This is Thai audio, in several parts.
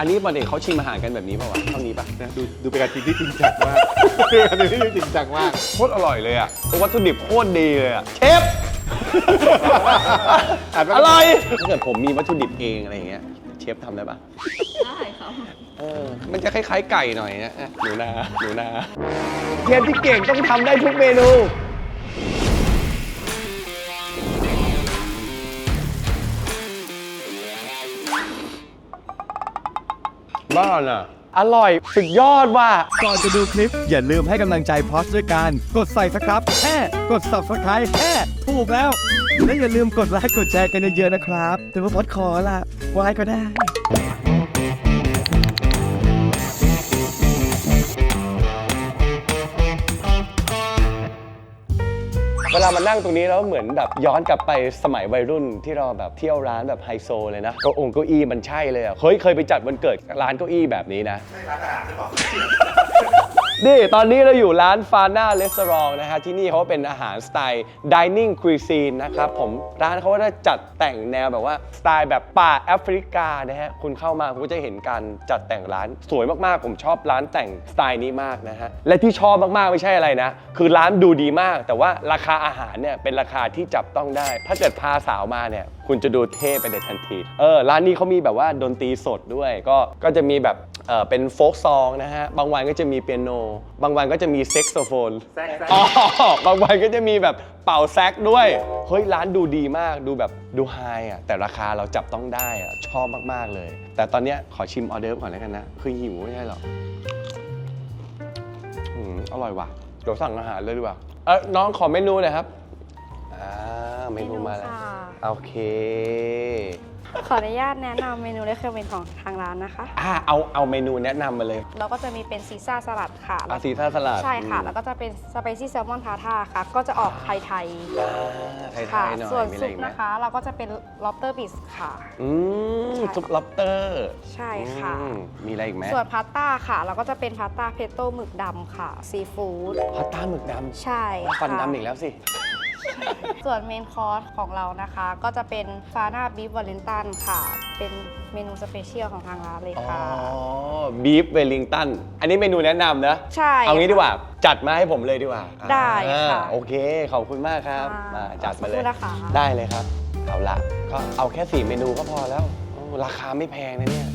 อันนี้ปกติเขาชิมอาหารกันแบบนี้ป่าวะเท่านี้ปะนะดูดูเป็นการกินที่จริงจังมากการกินที่จริงจังมาก โคตรอร่อยเลยอะวัตถุดิบโคตรดีเลยอะเชฟ อ่านว่าอร่อยถ้าเกิดผมมีวัตถุดิบเองอะไรอย่างเงี้ยเชฟทำได้ปะได้ค่ะเออมันจะคล้ายๆไก่หน่อยนะอะหนูนาหนูนาเชฟที่เก่งต้องทำได้ทุกเมนู บ้านอะ อร่อยสุดยอดว่ะ ก่อนจะดูคลิป อย่าลืมให้กำลังใจพอสด้วยการ กดใส่สครับแค่กด subscribe แค่ถูกแล้ว และอย่าลืมกดไลค์กดแชร์กันเยอะๆนะครับ แต่ว่าพอดขอละไว้ก็ได้ เวลามานั่งตรงนี้แล้วเหมือนแบบย้อนกลับไปสมัยวัยรุ่นที่เราแบบเที่ยวร้านแบบไฮโซเลยนะเก็องเก้าอี้มันใช่เลยอะเฮ้ยเคยไปจัดวันเกิดร้านเก้าอี้แบบนี้นะนี่ ตอนนี้เราอยู่ร้านฟาน่าเรสอร์นะฮะที่นี่เขาเป็นอาหารสไตล์ dining cuisine นะครับผมร้านเขาก็จะจัดแต่งแนวแบบว่า สไตล์แบบป่าแอฟริกานะฮะคุณเข้ามาคุณก็จะเห็นการจัดแต่งร้านสวยมากๆ ผมชอบร้านแต่งสไตล์นี้มากนะฮะและที่ชอบมากๆไม่ใช่อะไรนะ คือร้านดูดีมาก แต่ว่าราคาอาหารเนี่ยเป็นราคาที่จับต้องได้ ถ้าเกิดพาสาวมาเนี่ยคุณจะดูเท่ไปในทันที เออ ร้านนี้เขามีแบบว่าดนตรีสดด้วย ก็ ก็จะมีแบบ เออเป็นโฟกซองนะฮะ บางวันก็จะมีเปียโน บางวันก็จะมีเซ็กโซโฟนอ๋อบางวันก็จะมีแบบเป่าแซกด้วย เฮ้ย ร้านดูดีมาก ดูแบบดูไฮอะ แต่ราคาเราจับต้องได้อะ ชอบมาก ๆ เลย แต่ตอนเนี้ยขอชิมออเดิร์ฟก่อนแล้วกันนะ คือหิวไม่ใช่หรอกอืมอร่อยว่ะ เดี๋ยวสั่งอาหารเลยดีกว่า เออน้องขอเมนูหน่อยครับ อ่า เมนูมาแล้วค่ะโอเค ขออนุญาตแนะนำเมนูเลคเคอร์เวนของทางร้านนะคะ อ่าเอาเอาเมนูแนะนำมาเลยเราก็จะมีเป็นซีซ่าสลัดค่ะอาซีซ่าสลัดใช่ค่ะอืมแล้วก็จะเป็นสไปซี่แซลมอนทาท่าค่ะ ก็จะออกไทยอ่าๆไทค่ะยๆหน่อยส่วนมีอะไรซุปอีกไหมนะคะ เราก็จะเป็นล็อบเตอร์บิสค่ะ อืมใช่ ซุปล็อบสเตอร์ใช่ค่ะมีอะไรอีกไหมส่วนพาสต้าค่ะ เราก็จะเป็นพาสต้าเพสโต้หมึกดำค่ะซีฟู้ดพาสต้าหมึกดใช่ำฟันค่ะดำอีกแล้วสิ ส่วนเมนคอร์สของเรานะคะ ก็จะเป็นฟาน่าบีฟวาเลนตันค่ะ เป็นเมนูสเปเชียลของทางร้านเลยอ๋อค่ะ บีฟเวลลิงตัน อันนี้เมนูแนะนำนะใช่เอางี้ค่ะดีกว่า จัดมาให้ผมเลยดีกว่าได้ค่ะอ่าโอเค ขอบคุณมากครับค่ะมาจัดมาเลขอบคุยณนะคะ ได้เลยครับ เอาละก็เอาแค่สี่เมนูก็พอแล้วโอ้ราคาไม่แพงนะเนี่ย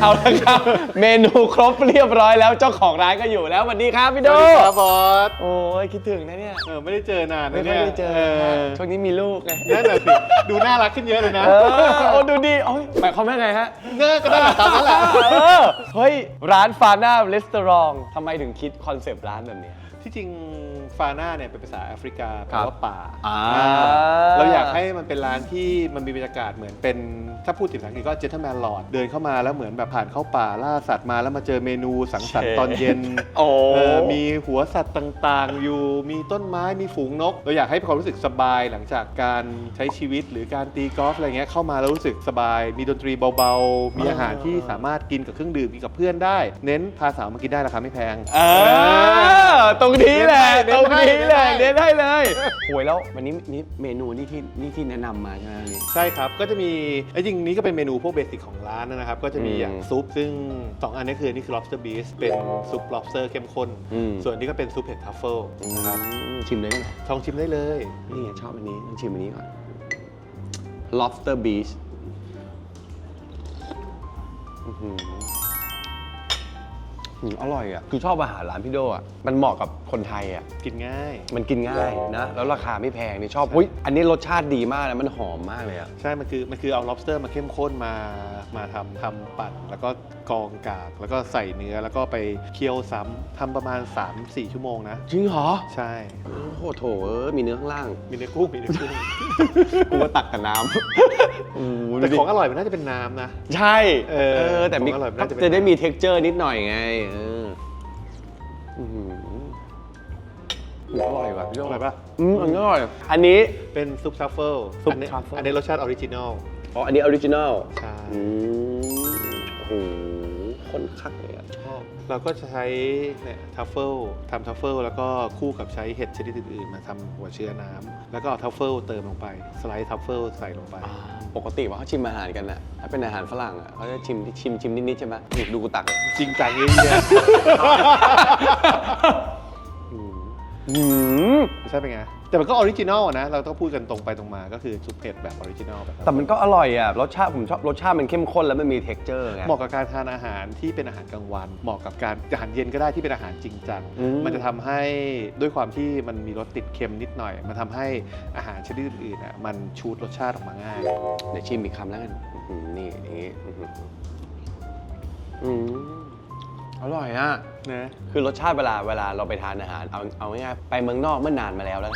เอาละครับ เมนูครบเรียบร้อยแล้วเจ้าของร้านก็อยู่แล้วสวัสดีครับพี่โดครับบอสโอ้ยคิดถึงนะเนี่ยเออไม่ได้เจอนานไม่นะค่อยเนี่ยได้เจอเออช่วงนี้มีลูกไงนั่นแหละสิดูน่ารักขึ้นเยอะเลยนะเออโอ้ดูดีโอ้ยหมายความว่าไงฮะ เนื้อก็น่ารักตามนั้นแหละ เออเฮ้ย ร้านฟาน่ารีสตอรองทำไมถึงคิดคอนเซปต์ร้านแบบนี้ ที่จริง ฟาน่าเนี่ยเป็นภาษาแอฟริกาแปคลรับว่าป่าอ่าอ่าเราอยากให้มันเป็นร้านที่มันมีบรรยากาศเหมือนเป็นถ้าพูดถึงภาษาอังกฤษก็เจ t เ e อร์แมนลอดเดินเข้ามาแล้วเหมือนแบบผ่านเข้าป่าล่าสัตว์มาแล้วมาเจอเมนูสังสรรค์ตอนเย็นโอ้ เออมีหัวสัตว์ต่างๆ อยู่มีต้นไม้มีฝูงนก เราอยากให้ความรู้สึกสบายหลังจากการใช้ชีวิตหรือการตีกอล์ฟอะไรเงี้ยเข้ามาแล้วรู้สึกสบาย มีดนตรีเบาๆ มีอาหารที่สามารถกินกับเครื่องดื่มกินกับเพื่อนได้ เน้นพาสาวมากินได้ราคาไม่แพง เออตรงนี้แหละเน้ตรนงให้นี้แหละเน้เน้นนให้ให้เลยโอ้ยแล้ววันนี้นี่เมนูนี่ที่นี่ที่แนะนำมาใช่ไหมวันนี้ ใช่ครับ ก็จะมีไอ้จริงนี้ก็เป็นเมนูพวกเบสิกของร้านนะครับ ก็จะมีอืมอย่างซุป ซึ่ง 2 อันนี้คือนี่คือ lobster beef เป็นซุป lobster เข้มข้น อืม ส่วนนี้ก็เป็นซุปเห็ดทัฟเฟิลนะครับอืมชิมเลยได้ไหมลองชิมได้เลย นี่ไงชอบอันนี้ต้องชิมอันนี้ก่อน lobster beach อื้อหือ อืมอร่อยอะคือชอบอาหารร้านพี่โดอะมันเหมาะกับคนไทยอะกินง่าย มันกินง่ายนะ แล้วราคาไม่แพงนี่ชอบอุ้ยอันนี้รสชาติดีมากนะมันหอมมากเลยอะ ใช่ มันคือ มันคือเอา lobster มาเข้มข้นมา มาทำทำปั่น แล้วก็กรองกาก แล้วก็ใส่เนื้อ แล้วก็ไปเคี่ยวซ้ำ ทำประมาณ 3-4 ชั่วโมงนะ จริงเหรอใช่ โอ้โหโถเออมีเนื้อข้างล่างมีเนื้อกุ้ง มีเนื้อกุ้ง กูว่าตักกับน้ำโอ้โหแต่ดูดิของอร่อยมันน่าจะเป็นน้ำนะ ใช่เออ แต่มีของอร่อยมันน่าจะเป็น จะได้มี t e x t อร์นิดหน่อยไงเออ อหืออร่อยว่ะพี่โยงอร่อยป่ะ อืมอันนี้อร่อย อันนี้ เป็นซุปทัฟเฟิลซุปอันเฟอร์อันนี้รสชาติออริจินอล อ๋อ อันนี้ออริจินอลใช่ อืมโอ้ คนคักเลยอะชอบ เราก็จะใช้เนี่ยทัฟเฟิลทำทัฟเฟิลแล้วก็คู่กับใช้เห็ดชนิดอื่นๆ มาทำหัวเชื้อน้ำแล้วก็เอาทัฟเฟิลเติมลงไป สไลด์ทัฟเฟิลใส่ลงไป ปกติว่าเขาชิมอาหารกันนะถ้าเป็นอาหารฝรั่งอะเขาจะชิมชิมชิมนิดๆใช่ไหมนี่ดูกูตักเลยจริงจังเยอะแยะอืมใช่เป็นไง แต่มันก็ออริจินอลนะ เราต้องพูดกันตรงไปตรงมาก็คือซุปเห็ดแบบออริจินอลแบบแต่มันก็อร่อยอะรสชาติผมชอบรสชาติมันเข้มข้นแล้วมันมี t e x t อร์ไง เหมาะกับการทานอาหารที่เป็นอาหารกลางวัน เหมาะกับการอาหารเย็นก็ได้ที่เป็นอาหารจริงจังอืม มันจะทำให้ด้วยความที่มันมีรสติดเค็มนิดหน่อย มันทำให้อาหารชนิดอื่นๆอะมันชูดรสชาติออกมาง่าย เดี๋ยวชิมอีกคำแล้วกันอื้อหือนี่อย่างงี้อื้อหืออืม อร่อยอะนะคือรสชาติเวลาเวลาเราไปทานอาหารเอาเอาง่ายๆไปเมืองนอกเมื่อนานมาแล้วแล้ว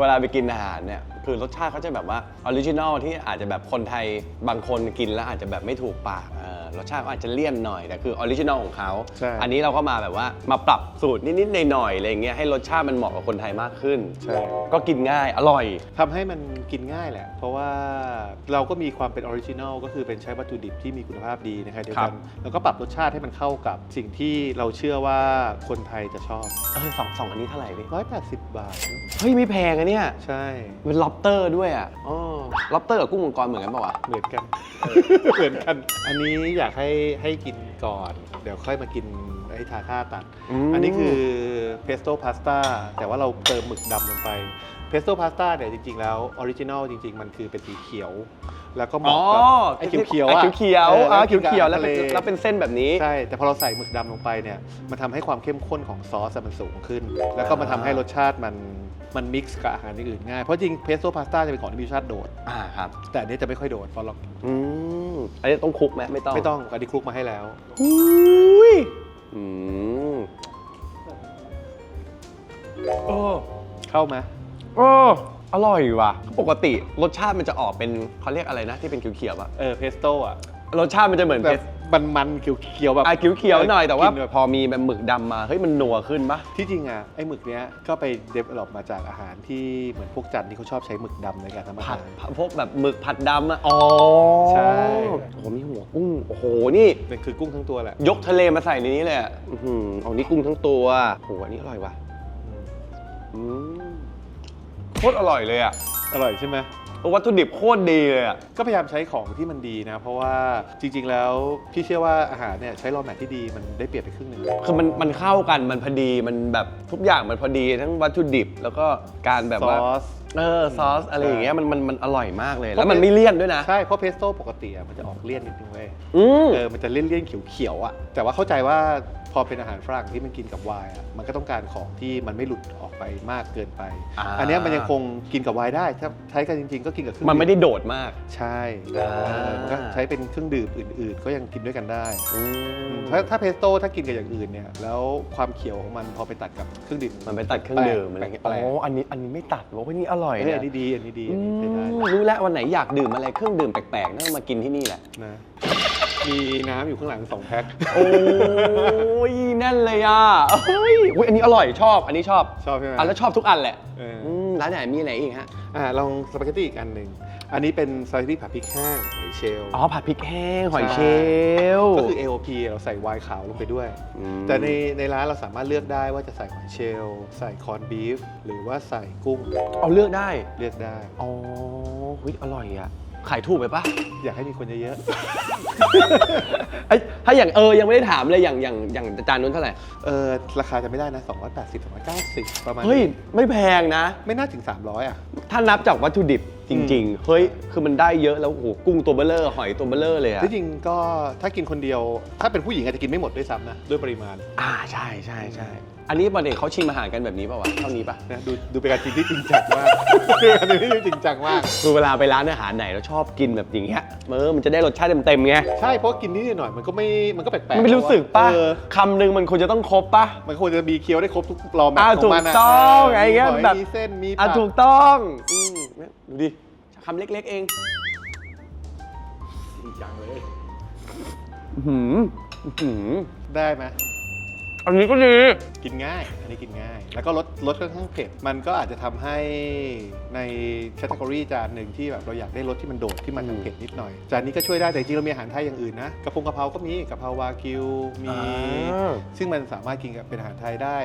เวลาไปกินอาหารเนี่ยคือรสชาติเขาจะแบบว่าออริจินอลที่อาจจะแบบคนไทยบางคนกินแล้วอาจจะแบบไม่ถูกปากเออ รสชาติเขาอาจจะเลี่ยนหน่อยแต่คือออริจินอลของเขา ใช่ อันนี้เราก็มาแบบว่ามาปรับสูตรนิดๆหน่อยๆอะไรอย่างเงี้ยให้รสชาติมันเหมาะกับคนไทยมากขึ้น ใช่ ก็กินง่ายอร่อย ทำให้มันกินง่ายแหละ เพราะว่าเราก็มีความเป็นออริจินอลก็คือเป็นใช้วัตถุดิบที่มีคุณภาพดีนะครับเดียวครักับนแล้วก็ปรับรสชาติให้มันเข้ากับสิ่งที่เราเชื่อว่าคนไทยจะชอบ เออสองสองอันนี้เท่าไหร่พี่180 บาท เฮ้ยไม่แพงอะเนี่ย ใช่ เป็นล็อบเตอร์ด้วยอะอ๋อ ล็อบเตอร์กับกุ้งมังกรเหมือนกันปะวะ เหมือนกัน เหมือนกัน อันนี้อยากให้ให้กินก่อน เดี๋ยวค่อยมากิน ไอ้ทาท่าตัดอันนี้คือเพสโต้พาสต้าแต่ว่าเราเติมหมึกดำลงไปเพสโต้พาสต้าเนี่ยจริง ๆ แล้วออริจินอลจริง ๆ มันคือเป็นสีเขียว แล้วก็เหอ๋มาะอกับไอ้เขียวๆไอ้อะเขียวออๆอ่ากินกับเขียวๆแล้วเป็นทะแล้วเป็นเส้นแบบนี้ ใช่ แต่พอเราใส่หมึกดำลงไปเนี่ยมันทำให้ความเข้มข้นของซอสอะมันสูงขึ้น แล้วก็มันทำให้รสชาติมันมันมิกซ์กับอาหารอื่นๆง่ายเพราะจริงเพสโต้พาสต้าจะเป็นของที่มีรสชาติโดด อ่าครับ แต่อันนี้จะไม่ค่อยโดดเพราะเราอืมอันนี้ต้องคลุกไหมไม่ต้องไม่ต้องอันนี้คลุกมาให้แล้วอุ้ย อืมโอ้เข้าไหมโอ้อร่อยว่ะ ปกติรสชาติมันจะออกเป็นเขาเรียกอะไรนะ ที่เป็นเขียวๆอะเออเพสโต้อะรสชาติมันจะเหมือนแบเพบส มันมันๆเขียวๆแบบอะเขียวๆหน่อยแต่ว่ากินบบพอมีแบบหมึกดำมาเฮ้ยมันนัวขึ้นปะ ที่จริงอะไอ้หมึกเนี้ยก็ไปเดเวลลอปมาจากอาหารที่เหมือนพวกจันทร์ที่เขาชอบใช้หมึกดำในการทำอาผัหาดรพวกแบบหมึกผัดดำอะอ๋อใช่ โอ้โหมีหัวกุ้ง โอ้โห นี่ นั่นคือกุ้งทั้งตัวแหละ ยกทะเลมาใส่ในนี้เลยอะอื้อหือเอานี่กุ้งทั้งตัวโห อันนี้อร่อยว่ะอืมโคตรอร่อยเลยอะอร่อยใช่ไหม วัตถุดิบโคตรดีเลยอะก็พยายามใช้ของที่มันดีนะ เพราะว่าจริง ๆ แล้วพี่เชื่อว่าอาหารเนี่ยใช้รอแมทที่ดีมันได้เปรียบไปครึ่งหนึ่งคือมันมันเข้ากันมันพอดีมันแบบทุกอย่างมันพอดีทั้งวัตถุดิบแล้วก็การแบบซว่า อส เออซอสอะไรอย่างเงี้ยมันมันมันอร่อยมากเลยเพแล้วราะมันไม่เลี่ยนด้วยนะ ใช่ เพราะเพสโต้ปกติอะมันจะออกเลี่ยนนิดนึงเว้ย อืม เออ มันจะเลี่ยนเลี่ยนๆเขียวๆอะ แต่ว่าเข้าใจว่า พอเป็นอาหารฝรั่งที่มันกินกับไวน์อะมันก็ต้องการของที่มันไม่หลุดออกไปมากเกินไป อ่า อันเนี้ยมันยังคงกินกับไวน์ได้ ถ้าใช้กันจริง ๆ ก็กินกับเครื่องมันไม่ได้โดดมาก ใช่อ่าเออมันก็ใช้เป็นเครื่องดื่มอื่น ๆ ก็ยังกินด้วยกันได้อืมถ้าถ้าเพสโต้ถ้ากินกับอย่างอื่นเนี่ยแล้วความเขียวของมันพอไปตัดกับเครื่องดื่ม มันไปตัดเครื่องดื่มอะไรเงี้ยแปอ๋ลอกอันนี้ อันนี้ไม่ตัดบอกว่านี่อร่อยๆเฮ้ยนะอันนี้ดีอันนี้ดีอือันนี้ใช้ได้มรู้แล้ววันไหนอยากดื่มอะไรเครื่องดื่มแปลกๆน่ามากินที่นี่แหละนะ มีน้ำอยู่ข้างหลังสองแพ็คโอ้ยแน่นเลยอะเฮ้ยอุ๊ยอันนี้อร่อยชอบ อันนี้ชอบชอบใช่ไหม อะแล้วชอบทุกอันแหละเอออื มร้านไหนมีอะไรอีกฮะ อ่าลองสปาเกตตี้อีกอันหนึ่ง อันนี้เป็นสปาเกตตี้ผัดพริกแห้งหอยเชลล์อ๋อผัดพริกแห้งหอยเชลก็คือ AOP เราใส่ไวน์ขาวลงไปด้วยมแต่ในในร้านเราสามารถเลือกได้ว่าจะใส่หอยเชลล์ใส่คอนบีฟ หรือว่าใส่กุ้งเอาเลือกได้ เลือกได้ อ๋อเฮ้ยอร่อยอะ ขายถูกไปปะอยากให้มีคนเยอะไอ้ถ้าอย่างเออยังไม่ได้ถามเลยอย่างอย่างอย่างจานนู้นเท่าไหร่ ๆ เออราคาจะไม่ได้นะ 280 290 ประมาณเฮ้ยนี้ไม่แพงนะ ไม่น่าถึง 300 อะ ถ้านับจากวัตถุดิบจริง ๆ เฮ้ย คือมันได้เยอะแล้วโอ้โหกุ้งตัวเบลเลอร์ หอยตัวเบลเลอร์เลยอะที่จริงก็ถ้ากินคนเดียว ถ้าเป็นผู้หญิงอาจจะกินไม่หมดด้วยซ้ำนะ ด้วยปริมาณ อ่าใช่ใช่ใช่ อันนี้ประเด็นเขาชิมอาหารกันแบบนี้ป่าวะเท่านี้ปะนะดูดูเป็นการกินที่จริงจังมากดูเป็นการกินที่จริงจังมาก คือเวลาไปร้านอาหารไหนเราชอบกินแบบอย่างเงี้ยเออมันจะได้รสชาติเต็มๆไงใช่เพราะกินนิดหน่อยมันก็ไม่มันก็แปลกๆมันไม่รู้สึกป่ะเออคำหนึ่งมันควรจะต้องครบป่ะมันควรจะมีเคี้ยวได้ครบทุกรอแมทอ่าของมันอะถูกต้องเไงเงี้ยมีหแบบมีเส้นมีอะผักถูกต้องอืมเนี่ยดูดิคำเล็ก ๆ เอง จริงจังเลย อื้อหืออื้อหือได้ไหม อันนี้ก็ดีกินง่าย อันนี้กินง่าย แล้วก็รสรสค่อนข้างเผ็ด มันก็อาจจะทำให้ในแคตตากรีจานหนึ่งที่แบบเราอยากได้รสที่มันโดดที่มันอืมเผ็ดนิดหน่อย จานนี้ก็ช่วยได้ แต่จริงๆเรามีอาหารไทยอย่างอื่นนะ กระเพงกะเพราก็มีกะเพราวากิว มี อ่า ซึ่งมันสามารถกินกับเป็นอาหารไทยได้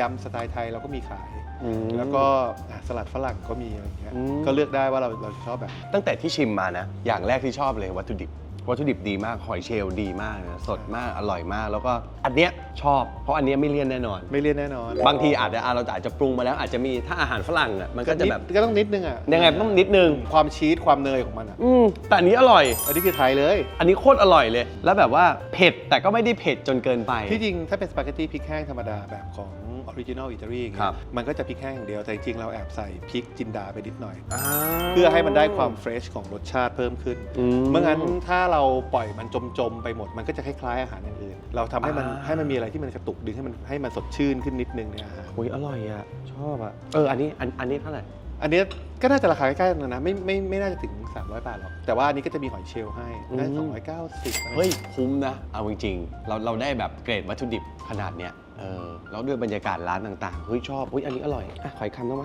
ยำสไตล์ไทยเราก็มีขาย อืม แล้วก็อะสลัดฝรั่งก็มีอะไรอย่างเงี้ย อืม ก็เลือกได้ว่าเราเราชอบแบบตั้งแต่ที่ชิมมานะ อย่างแรกที่ชอบเลยวัตถุดิบ วัตถุดิบดีมาก หอยเชลล์ดีมากนะสดมากอร่อยมาก แล้วก็อันเนี้ยชอบ เพราะอันเนี้ยไม่เลี่ยนแน่นอน ไม่เลี่ยนแน่นอนบางทีอาจจะอะเราอาจจะปรุงมาแล้วอาจจะมีถ้าอาหารฝรั่งอะมันก็จะแบบนิดก็ต้องนิดนึงอะยังไงต้องนิดนึง ความชีสความเนยของมันอะอืมแต่อันนี้อร่อย อันนี้คือไทยเลย อันนี้โคตรอร่อยเลย แล้วแบบว่าเผ็ดแต่ก็ไม่ได้เผ็ดจนเกินไป ที่จริงถ้าเป็นสปาเกตตี้พริกแห้งธรรมดาแบบของออริจินอลอิตาลีครับ มันก็จะพริกแห้งอย่างเดียวแต่จริงๆเราแอบใส่พริกจินดาไปนิดหน่อยอ่าเพื่อให้มันได้ความเฟรชของรสชาติเพิ่มขึ้นอืมเมื่องั้นถ้าเราปล่อยมันจมๆไปหมด มันก็จะคล้ายๆอาหารอย่างอื่น เราทำให้มันอ่า ให้มันมีอะไรที่มันกระตุกดึงให้มันให้มันสดชื่นขึ้นนิดนึงในอาหาร โอ้ยอร่อยอะ ชอบอะ เออ อันนี้อันอันนี้เท่าไหร่ อันเนี้ยก็น่าจะราคาใกล้ๆกันนะไม่ไม่ไม่น่าจะถึง 300 บาทหรอก แต่ว่าอันนี้ก็จะมีหอยเชลล์ให้น่าจะอืม290เฮ้ย คุ้มนะ เอาจริงๆ เราเราได้แบบเกรดวัตถุดิบขนาดเนี้ย เออ แล้วด้วยบรรยากาศร้านต่างๆ เฮ้ย ชอบ เฮ้ย อันนี้อร่อย อะ ขออีกคำได้ไหม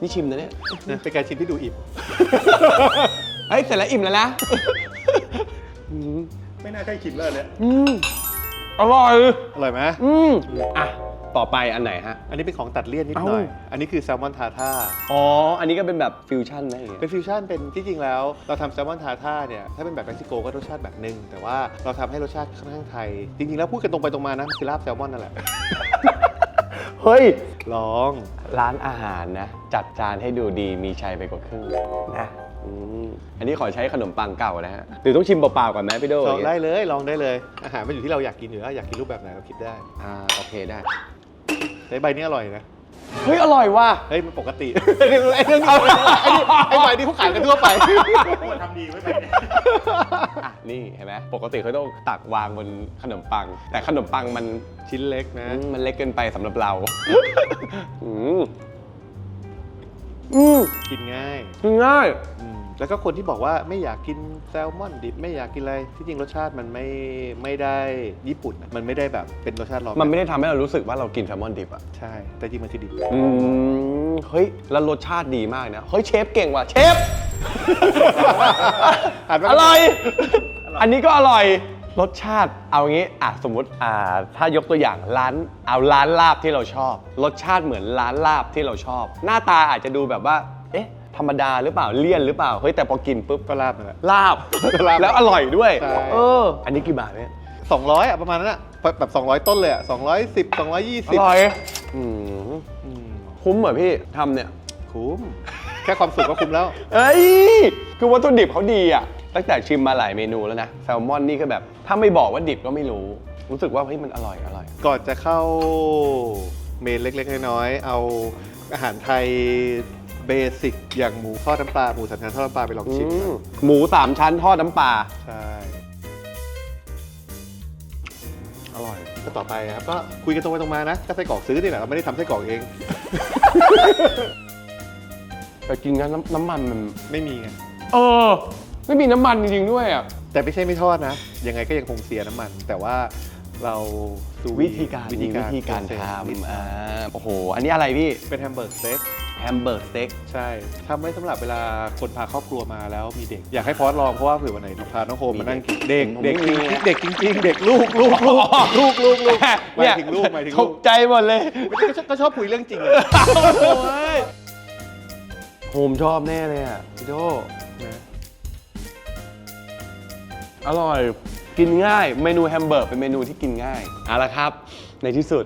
นี่ชิมนะเนี่ย นะเป็นการชิมที่ดูอิ่ม เฮ้ย เสร็จแล้วอิ่มแล้วนะ อืมไม่น่าใช่ชิมแล้วเนี่ยอืมอร่อย อร่อยไหมอืมอะ ต่อไปอันไหนฮะ อันนี้เป็นของตัดเลี่ยนนิดเอ้าหน่อย อันนี้คือแซลมอนทาท่า อ๋อ อันนี้ก็เป็นแบบฟิวชั่นนะอย่างเงี้ย เป็นฟิวชั่นเป็นที่จริงแล้ว เราทำแซลมอนทาท่าเนี่ย ถ้าเป็นแบบเม็กซิโกก็รสชาติแบบหนึ่งแต่ว่าเราทำให้รสชาติค่อนข้างไทย จริงๆแล้วพูดกันตรงไปตรงมานะคือลาบแซลมอนนั่นแหละเฮ้ย ลอง ร้านอาหารนะ จัดจานให้ดูดีมีชัยไปกว่าครึ่งนะ อืมอันนี้ขอใช้ขนมปังเก่านะฮะหรือต้องชิมเปล่าๆก่อนไหมพี่โดลองได้เลยลองได้เลย อาหารมันอยู่ที่เราอยากกินอยู่แล้วอยากกินรูปแบบไหนเราคิดได้อ่าโอเคได้ใช้ใบนี้อร่อยนะเฮ้ยอร่อยว่ะเฮ้ยมันปกติไอ้เรื่องไอ้เรื่องนี้ไอ้นี่ไอ้ใบนี้เขาขายกันทั่วไปควรทำดีไว้ไปเนี่ยอะนี่เห็นไหมปกติเขาต้องตักวางบนขนมปัง แต่ขนมปังมันชิ้นเล็กนะอืมมันเล็กเกินไปสำหรับเราอืมอืมกินง่ายง่ายอืม แล้วก็คนที่บอกว่าไม่อยากกินแซลมอนดิบไม่อยากกินอะไรที่จริงรสชาติมันไม่ไม่ได้ญี่ปุ่นอะมันไม่ได้แบบเป็นรสชาติร้อนมันไม่ได้ทำให้เรารู้สึกว่าเรากินแซลมอนดิบอะใช่ แต่จริงมันคือดิบ อืมเฮ้ย แล้วรสชาติดีมากนะ เฮ้ยเชฟเก่งว่ะเชฟอ่านว่าอร่อย อันนี้ก็อร่อย รสชาติเอางี้อะสมมติอ่าถ้ายกตัวอย่างร้านเอาร้านลาบที่เราชอบ รสชาติเหมือนร้านลาบที่เราชอบ หน้าตาอาจจะดูแบบว่า เอ๊ะ ธรรมดาหรือเปล่าเลี่ยนหรือเปล่าเฮ้ยแต่พอกินปุ๊บก็ลาบนั่นแหละ ลาบ ลาบแล้วอร่อยด้วย ใช่ เออ อันนี้กี่บาทเนี่ยสองร้อยอะประมาณนั้นอะแบบ200ต้นเลยอะ210อ220ร่อยอืมอืมคุ้มเหรอพี่ทำเนี่ย คุ้ม แค่ความสุขก็คุ้มแล้ว เอ้ย คือวัตถุดิบเขาดีอะ ตั้งแต่ชิมมาหลายเมนูแล้วนะ แซลมอนนี่ก็แบบ ถ้าไม่บอกว่าดิบก็ไม่รู้ รู้สึกว่าเฮ้ยมันอร่อยอร่อย ก่อนจะเข้าเมนเล็กๆ น้อยๆเอาอาหารไทย เบสิกอย่างหมูทอดน้ำปลาหมูสามชั้นทอดน้ำปลาไปลองชิมอืนะมหมูสามชั้นทอดน้ำปลา ใช่ อร่อยก็ต่อไปนะครับก็คุยกันตรงไปตรงมานะก็ไส้กรอกซื้อนี่แหละเราไม่ได้ทำไส้กรอกเอง แต่กินกันน้ำน้ำมันมัน ไม่มีไงเออ ไม่มีน้ำมันจริงๆด้วยอะ แต่ไม่ใช่ไม่ทอดนะ ยังไงก็ยังคงเสียน้ำมัน แต่ว่าเรา ดูวิธีการมีวิธีการ process นิดทำหน่อ่าอยโอ้โห อันนี้อะไรพี่เป็นแฮมเบอร์กสเต็กแฮมเบอร์กสเต็กใช่ทำไว้สำหรับเวลาคนพาครอบครัวมาแล้วมีเด็ก อยากให้พอสลองเพราะว่าเผื่อวันไหนพาน้องโฮมมานั่งกินเด็กผมเด็กไม่จริมีงๆเด็กจริงๆเด็กลูกลูกลูกลูกลูกลูกหมายถึงลูกหมายถึงตลูกกใจหมดเลยก็ชอบก็ชอบคุยเรื่องจริงเลยโฮมชอบแน่เลยอะพี่โจนะอร่อย กินง่าย เมนูแฮมเบอร์กเป็นเมนูที่กินง่ายเอาละครับ ในที่สุด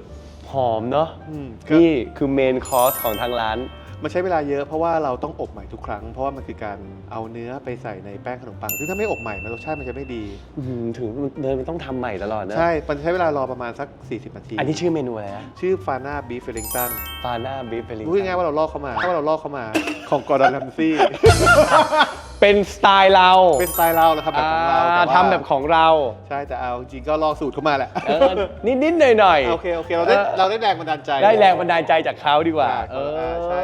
หอมเนาะอืมก็นี่คือเมนคอร์สของทางร้าน มันใช้เวลาเยอะเพราะว่าเราต้องอบใหม่ทุกครั้ง เพราะว่ามันคือการเอาเนื้อไปใส่ในแป้งขนมปัง ซึ่งถ้าไม่อบใหม่มันรสชาติมันจะไม่ดี อื้อหือถึงเดินมันต้องทำใหม่ตลอดนะใช่ มันใช้เวลารอประมาณสัก 40 นาที อันนี้ชื่อเมนูอะไรนะชื่อฟาน่าบีฟเฟลิงตันฟาน่าบีฟเฟลิงรู้ยังไงายๆว่าเราลอกเขามาว่าเราลอกเขามาของกอร์ดอนแลมซี่ เป็นสไตล์เราเป็นสไตล์เราเราทำแบบของเราอ่าแต่ว่าทำแบบของเรา ใช่แต่เอาจริงๆก็ลอกสูตรเข้ามาแหละเออนิดๆหน่อยๆ โอเคโอเคเราได้เออ เราได้แรงบันดาลใจ ได้แรงบันดาลใจจากเขาดีกว่าใช่เออใช่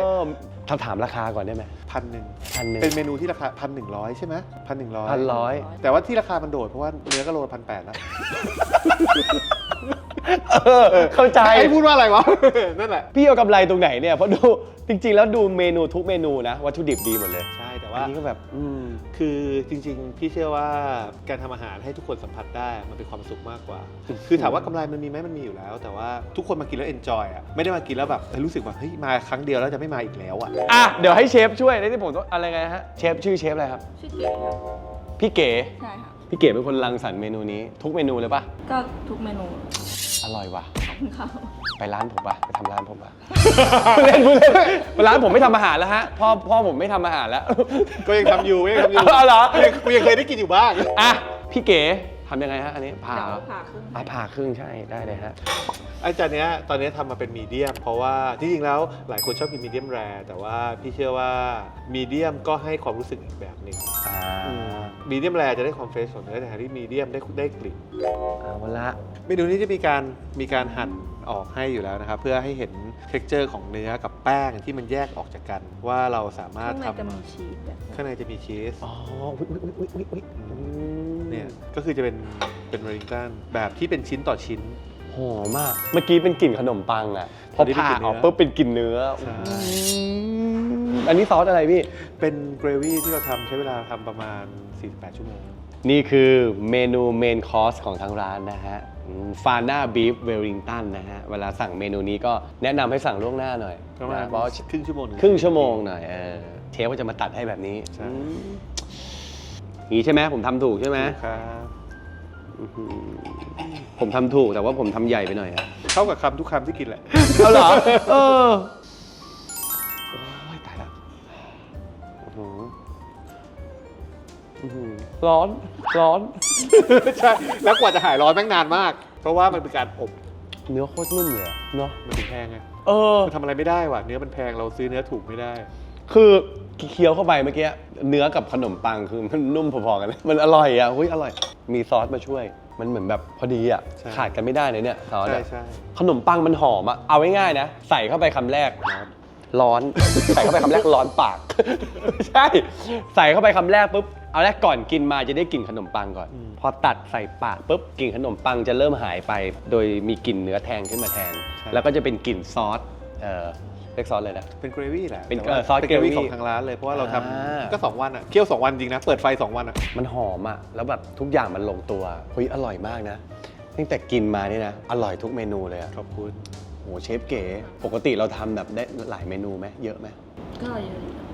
ถ้าถามราคาก่อนได้ไหม พันหนึ่งพันหนึ่งเป็นเมนูที่ราคาพันหนึ่งร้อยใช่ไหมพันหนึ่งร้อยพันร้อยแต่ว่าที่ราคามันโดดเพราะว่าเนื้อก็โลละพันแปดแล้วเออ เข้าใจ ไอ้พูดว่าอะไรวะ นั่นแหละ พี่เอากำไรตรงไหนเนี่ย เพราะดู จริง ๆ แล้วดูเมนูทุกเมนูนะ วัตถุดิบดีหมดเลย ใช่ แต่อัว่านนี้ก็แบบอืมคือจริงๆ พี่เชื่อว่าการทำอาหารให้ทุกคนสัมผัสได้มันเป็นความสุขมากกว่า คือถามว่ากำไรมันมีไหมมันมีอยู่แล้ว แต่ว่าทุกคนมากินแล้วเอนจอยอะไม่ได้มากินแล้วแบบเฮ้ยรู้สึกว่าเฮ้ยมาครั้งเดียวแล้วจะไม่มาอีกแล้วอะ อะ เดี๋ยวให้เชฟช่วยในที่ผมต้องอะไรไงฮะ เชฟชื่อเชฟอะไรครับ ชื่อเก๋ครับพี่เก๋ ใช่ค่ะ พี่เก๋เป็นคนรังสรรค์เมนูนี้ ทุกเมนูเลยปะก็ทุกเมนู อร่อยว่ะขอบคุณค่ะ ไปร้านผมปะไปทำร้านผมปะพูดเล่นพูดเล่นร้านผมไม่ทำอาหารแล้วฮะ พ่อพ่อผมไม่ทำอาหารแล้ว ก็ยังทำอยู่ก็ยังทำอยู่เอาเหรอ กูยังกูยังเคยได้กินอยู่บ้าง อะ พี่เก๋ ทำยังไงฮะอันนี้ผ่าเดี๋ยวเหรอผ่าครึ่งอะผ่าครึ่งใช่ได้เลยฮะ ไอ้จานเนี้ยตอนเนี้ยทำมาเป็นมีเดียม เพราะว่าจริงๆแล้วหลายคนชอบกินมีเดียมแรแต่ว่าพี่เชื่อว่ามีเดียมก็ให้ความรู้สึกอีกแบบหนึ่งอ่ามีเดียมแรจะได้ความเฟรชของเนื้อแต่ที่มีเดียมได้ได้กลิ่น เอาละเมนูนี้จะมีการมีการหั่นออกให้อยู่แล้วนะครับ เพื่อให้เห็น t e x t อร์ของเนื้อกับแป้งที่มันแยกออกจากกัน ว่าเราสามารถข้างในทำจะมีชีสแบบข้างในจะมีชีสอ๋ออุ๊ยอุ๊ยอุ๊ยอุ๊ยอุ๊ยอุ๊ย เนี่ยก็คือจะเป็นเป็นเวลิงตันแบบที่เป็นชิ้นต่อชิ้น หอมมาก เมื่อกี้เป็นกลิ่นขนมปังอะ พออันนี้เป็นผ่ากลิ่นออกเนื้อปุ๊บเป็นกลิ่นเนื้อ ใช่อืมอันนี้ซอสอะไรพี่ เป็นเกรวี่ที่เราทำใช้เวลาทำประมาณ 48 ชั่วโมง นี่คือเมนูเมนคอร์สของทางร้านนะฮะฟาน่าบีฟเวลลิงตันนะฮะ เวลาสั่งเมนูนี้ก็แนะนำให้สั่งล่วงหน้าหน่อยประมาณนะเพราะครึ่งชั่วโมงถึครึ่งชั่วโมงหน่อยเออเชฟก็จะมาตัดให้แบบนี้ใช่ อืมอย่าง นี้ใช่ไหมผมทำถูกใช่ไหมครับอื้อหือผมทำถูกแต่ว่าผมทำใหญ่ไปหน่อยอะ เข้ากับคำทุกคำที่กินแหละ เอาเหรอ เออ โอ้ยตายแล้วอื้อหืออื้อหือร้อน ร้อน ใช่ แล้วกว่าจะหายร้อนแม่งนานมาก เพราะว่ามันเป็นการอบเนื้อโคตรนุ่มเลยอะเนาะ มันถึงแพงไงเออ มันทำอะไรไม่ได้ว่ะ เนื้อมันแพงเราซื้อเนื้อถูกไม่ได้ คือ เคี้ยวเข้าไปเมื่อกี้เนื้อกับขนมปังคือมันนุ่มพอๆกันเลยมันอร่อยอะหุ้ยอร่อย มีซอสมาช่วย มันเหมือนแบบพอดีอะใช่ขาดกันไม่ได้เลยเนี่ยซอสใช่อะใช่ ขนมปังมันหอมอะเอาง่ายๆนะ ใส่เข้าไปคำแรก ร้อน ใส่เข้าไปคำแรกร้อนปาก ใช่ ใส่เข้าไปคำแรกปุ๊บเอาแรกก่อนกินมาจะได้กลิ่นขนมปังก่อน พอตัดใส่ปากปุ๊บกลิ่นขนมปังจะเริ่มหายไป โดยมีกลิ่นเนื้อแทงขึ้นมาแทน แล้วก็จะเป็นกลิ่นซอสเออเรียกซอสเลยนะเป็นเกรวี่แหละเป็นแต่ว่าเออซอสเป็นเกรวี่ gravy ของทางร้านเลย เพราะว่าเราทอ่าำก็ 2 วันอะ เคี่ยว 2 วันจริงนะ เปิดไฟ 2 วันอะ มันหอมอะแล้วแบบทุกอย่างมันลงตัวเฮ้ยอร่อยมากนะตั้งแต่กินมานี่นะอร่อยทุกเมนูเลยอะขอบคุณ โหเชฟเก๋ปกติเราทำแบบได้หลายเมนูไหมเยอะไหมก็เยอะดีครับ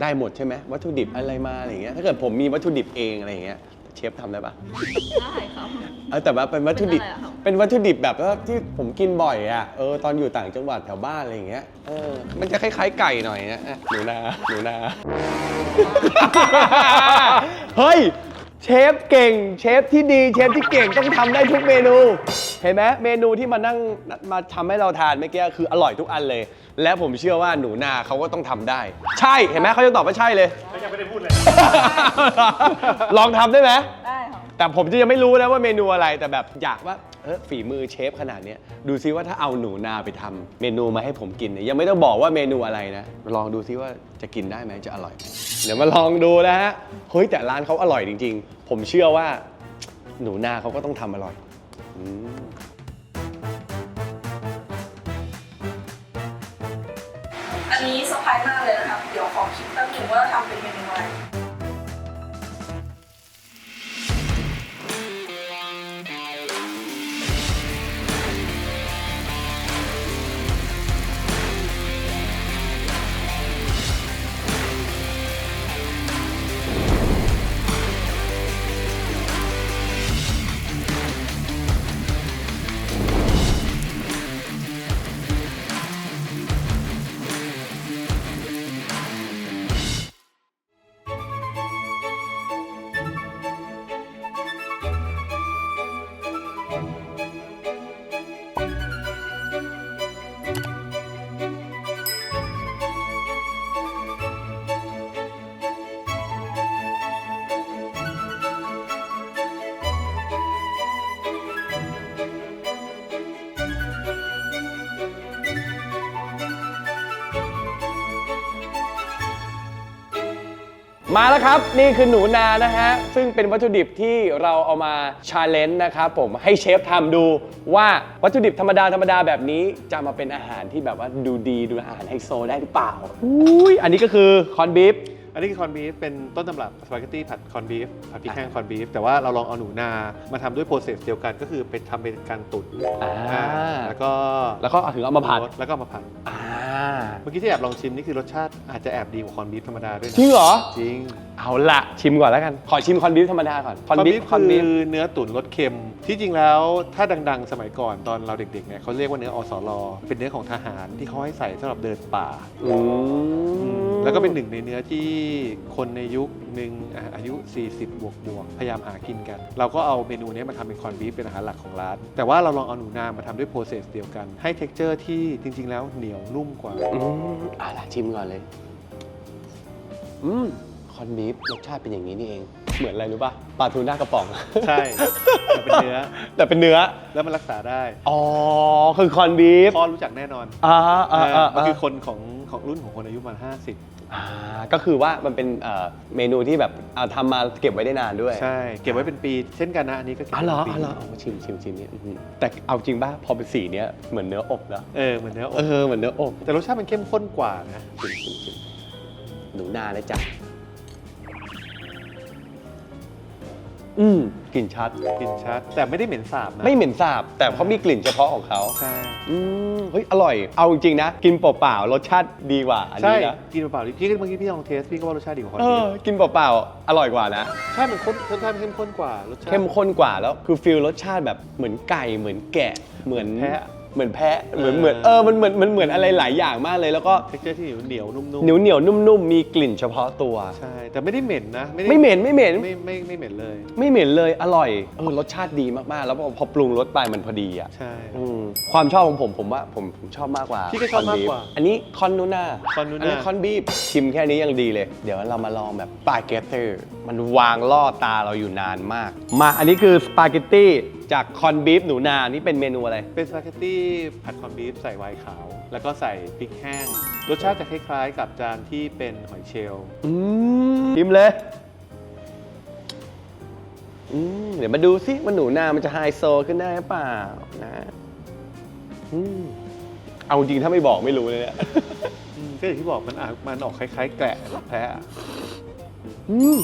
ได้หมดใช่ไหมวัตถุดิบอะไรมาอะไรอย่างเงี้ยถ้าเกิดผมมีวัตถุดิบเองอะไรอย่างเงี้ย เชฟทำได้ปะได้ครับ เออแต่ว่าเป็นวัตถุดิบ เป็นอะไรอะครับ เป็นวัตถุดิบแบบว่าที่ผมกินบ่อยอะ เออตอนอยู่ต่างจังหวัดแถวบ้านอะไรอย่างเงี้ย เออ มันจะคล้ายๆไก่หน่อยนะอะหนูนาหนูนา เฮ้ย เชฟเก่ง เชฟที่ดี เชฟที่เก่งต้องทำได้ทุกเมนู เห็นไหมเมนูที่มานั่งมาทำให้เราทานเมื่อกี้คืออร่อยทุกอันเลย และผมเชื่อว่าหนูนาเขาก็ต้องทำได้ ใช่เห็นไหมเขาจะตอบว่าใช่เลยแล้วยังไม่ได้พูดเลย ลองทำได้ไหม ได้ครับแต่ผมจะยังไม่รู้นะว่าเมนูอะไรแต่แบบอยากว่า เออฝีมือเชฟขนาดเนี้ยดูซิว่าถ้าเอาหนูนาไปทำเมนูมาให้ผมกินเนี่ยยังไม่ต้องบอกว่าเมนูอะไรนะ ลองดูซิว่าจะกินได้ไหมจะอร่อยไหมเดี๋ยวมาลองดูนะฮะเฮ้ยแต่ร้านเขาอร่อยจริง ๆ ผมเชื่อว่า หนูนาเขาก็ต้องทำอร่อยอืมอันนี้เซอร์ไพรส์มากเลยนะครับ เดี๋ยวขอคิดแป๊บหนึงว่าทำเป็นเมนู มาแล้วครับ นี่คือหนูนานะฮะ ซึ่งเป็นวัตถุดิบที่เราเอามาชาเลนจ์นะครับผมให้เชฟทำดูว่าวัตถุดิบธรรมดาธรรมดาแบบนี้จะมาเป็นอาหารที่แบบว่าดูดีดูอาหารไฮโซได้หรือเปล่าอุ้ยอันนี้ก็คือคอนบีฟ อันนี้คือคอนบีฟเป็นต้นตำรับสปาเกตตี้ผัดคอนบีฟผัดพริกแห้งคอนบีฟแต่ว่าเราลองเอาหนูนามาทำด้วยโปรเซสเดียวกันก็คือเป็นทำเป็นการตุ๋นอ่า อ่าแล้วก็แล้วก็เอาถึงเอามาผัดแล้วก็เอามาผัดอ่าเมื่อกี้ที่แอบลองชิมนี่คือรสชาติอาจจะแอบดีกว่าคอนบีฟธรรมดาด้วยนะจริงเหรอ จริง เอาละชิมก่อนแล้วกัน ขอชิมคอนบีฟธรรมดาก่อนคอนบีฟคอนบีฟคือเนื้อตุ๋นรสเค็ม ที่จริงแล้วถ้าดัง ๆ สมัยก่อนตอนเราเด็กๆเนี่ยเขาเรียกว่าเนื้ออสรเป็นเนื้อของทหารที่เขาให้ใส่สำหรับเดินป่า อืม แล้วก็เป็นหนึ่งในเนื้อที่คนในยุคหนึ่งอะอายุ 40 บวกบวกๆพยายามหากินกัน เราก็เอาเมนูนี้มาทำเป็นคอนบีฟเป็นอาหารหลักของร้าน แต่ว่าเราลองเอาหนูนามาทำด้วยโปรเซสเดียวกัน ให้เท็กเจอร์ที่จริง ๆ แล้วเหนียวนุ่มกว่า อืมอะล่ะชิมก่อนเลย อืม คอนบีฟรสชาติเป็นอย่างนี้นี่เอง เหมือนอะไรรู้ป่ะ ปลาทูน่ากระป๋อง ใช่แต่เป็นเนื้อ แต่เป็นเนื้อ แล้วมันรักษาได้อ๋อ คือคอนบีฟพ่อรู้จักแน่นอนอ่าอ่าอ่ามันคือคนของ ของรุ่นของคนอายุประมาณ50 อ่าก็คือว่ามันเป็นเอ่อเมนูที่แบบเอาทำมาเก็บไว้ได้นานด้วยใช่ เก็บไว้เป็นปีเช่นกันนะอันนี้ก็เก็บอ๋อไว้เหรอเป็นปีอ๋อเหรอเอาชิมชิมชิมนี่อื้อหือแต่เอาจริงป่ะพอเป็นสีเนี้ยเหมือนเนื้ออบนะเออเหมือนเนื้ออเอบอเหมือนเนื้ออบ แต่รสชาติมันเข้มข้นกว่านะ ชิมชิมชิมหนูนาเลยจ้ะ อืมกลิ่นชัด กลิ่นชัด แต่ไม่ได้เหม็นสาบนะไม่เหม็นสาบ แต่เขามีกลิ่นเฉพาะของเขาใช่อืมเฮ้ยอร่อย เอาจริงๆนะ กินเปล่าๆรสชาติดีกว่าอันใช่นี้นะกินเปล่าๆดิพี่ก็เมื่อกี้พี่ลองเทสพี่ก็ว่ารสชาติดีกว่าคอนเอบีอฟกินเปล่าๆอร่อยกว่านะ ใช่มันข้นรสชาติมันเข้มข้นกว่ารสชาติ เข้มข้นกว่าแล้วคือฟิลรสชาติแบบเหมือนไก่เหมือนแกะเหมือนแพะ เหมือนแพะเหมือนเออเหมือนเออมันเหมือนมันเหมือนอะไรหลายอย่างมากเลย แล้วก็เท็กเจอร์ที่เหนียวเหนียวๆนุ่มเหนียวเหนียวๆนุ่มๆมีกลิ่นเฉพาะตัว ๆใช่แต่ไม่ได้เหม็นนะด้ไม่เหม็นไม่เหม็น ไม่ไม่ไม่เหม็นเลย ไม่เหม็นเลยอร่อยเออรสชาติดีมากๆ แล้วพอพอปรุงรสไปมันพอดีอะใช่ อืมความชอบของผมผมว่าผมผมชอบมากกว่าพี่ก็ชอบมากกว่าคอนบีฟอันนี้คอนนูน่าคอนนูน่า นี้คอนบีฟชิมแค่นี้ยังดีเลย เดี๋ยวเรามาลองแบบสปาเกตตี้มันวางล่อตาเราอยู่นานมาก มาอันนี้คือสปาเกตตี้ จากคอนบีฟหนูนานี่เป็นเมนูอะไร เป็นสปาเกตตี้ผัดคอนบีฟใส่ไวน์ขาว แล้วก็ใส่พริกแห้ง รสชาติจะคล้ายๆ กับจานที่เป็นหอยเชลล์อืมชิมเลยอืมเดี๋ยวมาดูสิว่าหนูนามันจะไฮโซขึ้นได้หรือเปล่านะอืมเอาจริงถ้าไม่บอกไม่รู้เลยเนี่ยอืมก็อย่างที่บอกมันอะมันออกคล้ายๆ แกะหรือแพะอะอืม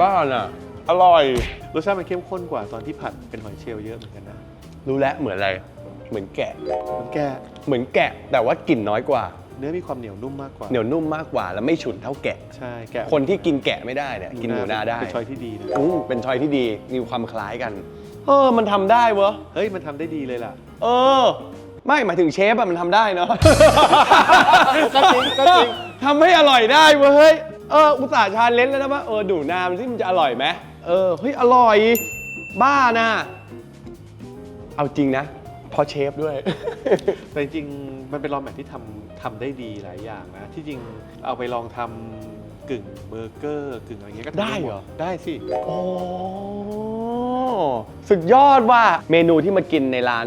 บ้านอะ อร่อยรสชาติมันเข้มข้นกว่าตอนที่ผัดเป็นหอยเชลล์เยอะเหมือนกันนะรู้แล้วเหมือนอะไร เหมือนแกะ มันแกะเหมือนแกะ แต่ว่ากลิ่นน้อยกว่า เนื้อมีความเหนียวนุ่มมากกว่าเหนียวนุ่มมากกว่า แล้วไม่ฉุนเท่าแกะ ใช่แกะคนที่กินแกะไม่ได้เนี่ยกินหนูนาได้เป็นชอยที่ดีนะอืมเป็นชอยที่ดีมีความคล้ายกันเออมันทำได้เวะเฮ้ยมันทำได้ดีเลยล่ะ เออ ไม่หมายถึงเชฟอะมันทำได้เนาะ ก็จริงก็จริง ทำให้อร่อยได้เว้ยเฮ้ยเอออุตส่าห์ชาเลนจ์แล้วนะว่าเออดูนามนสิมันจะอร่อยไหม เออเฮ้ยอร่อย บ้านะ เอาจริงนะเพราะเชฟด้วย แต่จริงๆมันเป็นรอแมทที่ทำทำได้ดีหลายอย่างนะ ที่จริงเอาไปลองทำกึ่งเบอร์เกอร์กึ่งอะไรเงี้ยก็ทำได้เหรอมดได้สิ โอ้สุดยอดว่าเมนูที่มากินในร้าน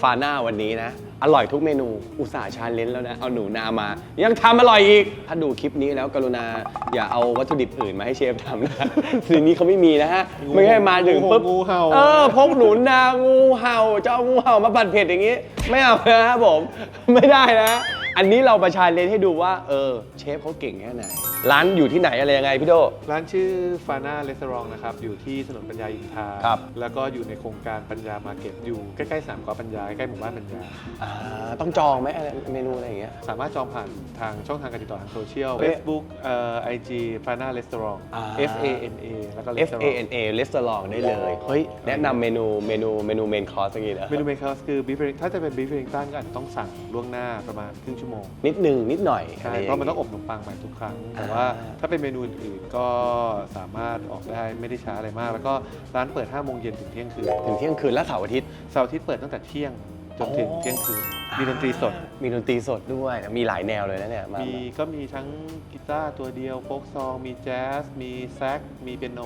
ฟาน่าวันนี้นะ อร่อยทุกเมนู อุตส่าห์ชาเลนจ์แล้วนะ เอาหนูนามา ยังทำอร่อยอีก ถ้าดูคลิปนี้แล้วกรุณาอย่าเอาวัตถุดิบอื่นมาให้เชฟทำนะทีนี้เขาไม่มีนะฮะ ไม่ให้มาถึงปุ๊บงูเห่า เออพกหนูนางูเห่าจะเอางูเห่ามาผัดเผ็ดอย่างนี้ ไม่เอานะครับผม ไม่ได้นะ อันนี้เราประชาเลนให้ดูว่า เออ เชฟเขาเก่งแค่ไหน ร้านอยู่ที่ไหนอะไรยังไงพี่โด ร้านชื่อฟาน่าเลสรองนะครับ อยู่ที่ถนนปัญญาอินทาครับ แล้วก็อยู่ในโครงการปัญญามาเก็ตอยู่ใกล้ๆสามกอปัญญา ใกล้หมู่บ้านปัญญา อ่าต้องจองไหมเมนูอะไรอย่างเงี้ย สามารถจองผ่านทางช่องทางการติดต่อทางโซเชียลเฟซบุ๊กไเอ่อ IG f a n า Restaurant อ่า F A N A แล้วก็ FANA เลสเตอรองได้เลย เฮ้ย แนะนำเมนูเมนูเมนูเมนคอร์สอย่างงี้ยเมนูเมนคอร์สคือบีฟถ้าจะเป็นบีฟเฟรนตันก็อาจจะต้องสั่งล่วงหน้าประมาณครึ่งชั่วโมงนิดหนึ่งนิดหน่อยใช่เพราะมันต้องอบขนมปังใหม่ทุกครั้งว่าอ่าถ้าเป็นเมนูอื่นๆก็สามารถออกได้ไม่ได้ช้าอะไรมาก แล้วก็ร้านเปิด5โมงเย็นถึงเที่ยงคืนถึงเที่ยงคืนและเสาร์อาทิตย์ เสาร์อาทิตย์เปิดตั้งแต่เที่ยง จนถึงอ๋อเที่ยงคืน มีดนตรีสด มีดนตรีสดด้วยมีหลายแนวเลยนะเนี่ยามีก็มีทั้งกีตาร์ตัวเดียวโฟกซอง มีแจ๊ส มีแซก มีเปียโน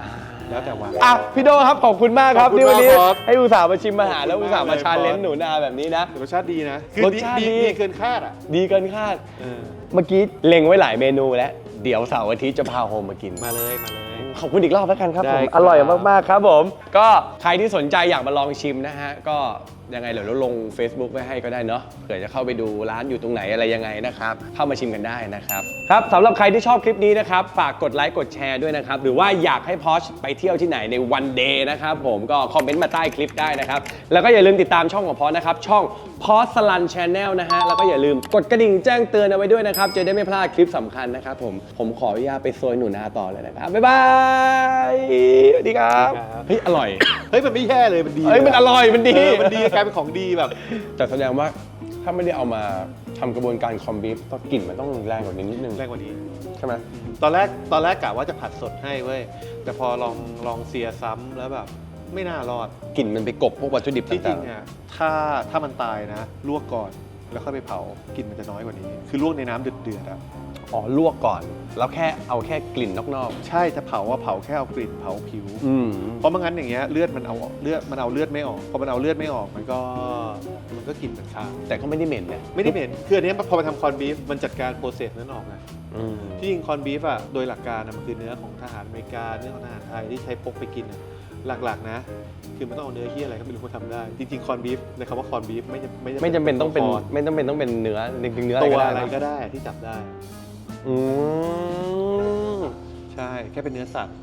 อ่าแล้วแต่วัน อะพี่โดครับ ขอบคุณมากครับขอบคุณที่วันนี้มากครับให้อุตส่าห์มาชิมอาหารขอบคุณแล้วอุตส่าห์มาากเลย ชาเลนจ์บอสหนูนาแบบนี้นะแต่รสชาติดีนะรสชาติดี ดีเกินคาดอะดีเกินคาด เออเมื่อกี้เล็งไว้หลายเมนูแล้ว เดี๋ยวเสาร์อาทิตย์จะพาโฮมมากิน มาเลยมาเลย ขอบคุณอีกรอบแล้วกันครับได้ผมครับ อร่อยมาก ๆ ครับผม ก็ใครที่สนใจอยากมาลองชิมนะฮะ ก็ ยังไงเดี๋ยวเราลง Facebook ไว้ให้ก็ได้เนาะเผื่อจะเข้าไปดูร้านอยู่ตรงไหนอะไรยังไงนะครับ เข้ามาชิมกันได้นะครับ ครับสำหรับใครที่ชอบคลิปนี้นะครับ ฝากกดไลค์กดแชร์ด้วยนะครับ หรือว่าอยากให้พอชไปเที่ยวที่ไหนในวันเดย์นะครับผมก็คอมเมนต์มาใต้คลิปได้นะครับ แล้วก็อย่าลืมติดตามช่องของพอสนะครับ ช่องพอสลันชแนลนะฮะแล้วก็อย่าลืมกดกระดิ่งแจ้งเตือนเอาไว้ด้วยนะครับจะได้ไม่พลาดคลิปสำคัญนะครับผมผมขออนุญาตไปโซยหนูนาต่อเลยนะครับบ๊ายบายสวัสดีครับครับเฮ้ยอร่อย เฮ้ย มันไม่แย่เลย มันดีเฮ้ยมันอร่อยมันดี เออมันดีกลายเป็นของดีแบบ แต่แสดงว่าถ้าไม่ได้เอามาทำกระบวนการคอมบีฟก็กลิ่นมันต้องแรงกว่านี้นิดนึงแรงกว่านี้ ใช่ไหมตอนแรกตอนแรกกะว่าจะผัดสดให้เว้ย แต่พอลองลองเสียซ้ำแล้วแบบ ไม่น่ารอด กลิ่นมันไปกลบพวกวัตถุดิบที่จริต่างงอะถ้าถ้ามันตายนะ ลวกก่อนแล้วค่อยไปเผากลิ่นมันจะน้อยกว่านี้ คือลวกในน้ำเดือดๆอะๆ อ๋อลวกก่อน แล้วแค่เอาแค่กลิ่นนอกใช่จะเผาว่าเผาแค่เอากลิ่นเผาผิว ๆอืมเพราะไม่งั้นอย่างเงี้ยเลือดมันเอาเลือดมันเอาเลือดไม่ออกพอมันเอาเลือดไม่ออกมันก็มันก็กลิ่นมันค้างแต่ก็ไม่ได้เหม็นนะไม่ได้เหม็นคืออันเนี้ยพอมาทำคอนบีฟมันจัดการโปรเซสนั้นออกไง อืมที่จริงคอนบีฟอะโดยหลักการนะมันคือเนื้อของทหารอเมริกาเนื้อของทหารไทยที่ใช้พกไปกินอะหลักๆนะ คือมันต้องเอาเนื้อที่อะไรก็ไม่รู้มาทำได้ จริงๆคอนบีฟในคำว่าคอนบีฟไม่จำไม่ไม่จำเป็นต้องเป็นคไม่จำเป็นต้องเป็นเนื้อจริงๆเนื้อตัวอะอะไรไรก็ก็ได้ได้ที่จับได้ อืมใช่แค่เป็นเนื้อสัตว์